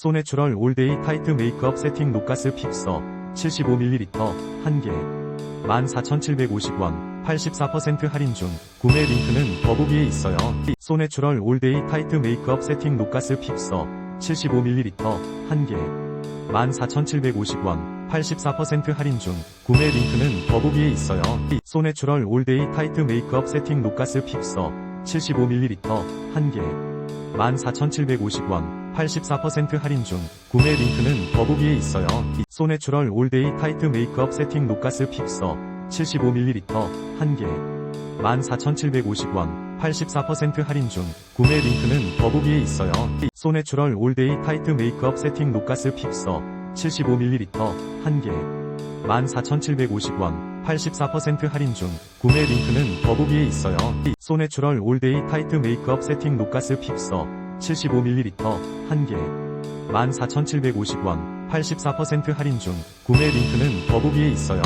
소내추럴 올데이 타이트 메이크업 세팅 녹가스 픽서 75ml 1개 14,750원 84% 할인 중 구매 링크는 더보기에 있어요. 소내추럴 올데이 타이트 메이크업 세팅 녹가스 픽서 75ml 1개 14,750원 84% 할인 중 구매 링크는 더보기에 있어요. 소내추럴 올데이 타이트 메이크업 세팅 녹가스 픽서 75ml 1개 14,750원 84% 할인 중 구매 링크는 더보기에 있어요. 소내추럴 올데이 타이트 메이크업 세팅 녹가스 픽서 75ml 1개 14,750원 84% 할인 중 구매 링크는 더보기에 있어요. 소내추럴 올데이 타이트 메이크업 세팅 녹가스 픽서 75ml 1개 14,750원 84% 할인 중 구매 링크는 더보기에 있어요. 소내추럴 올데이 타이트 메이크업 세팅 녹가스 픽서 75ml 1개 14,750원 84% 할인 중 구매 링크는 더보기에 있어요.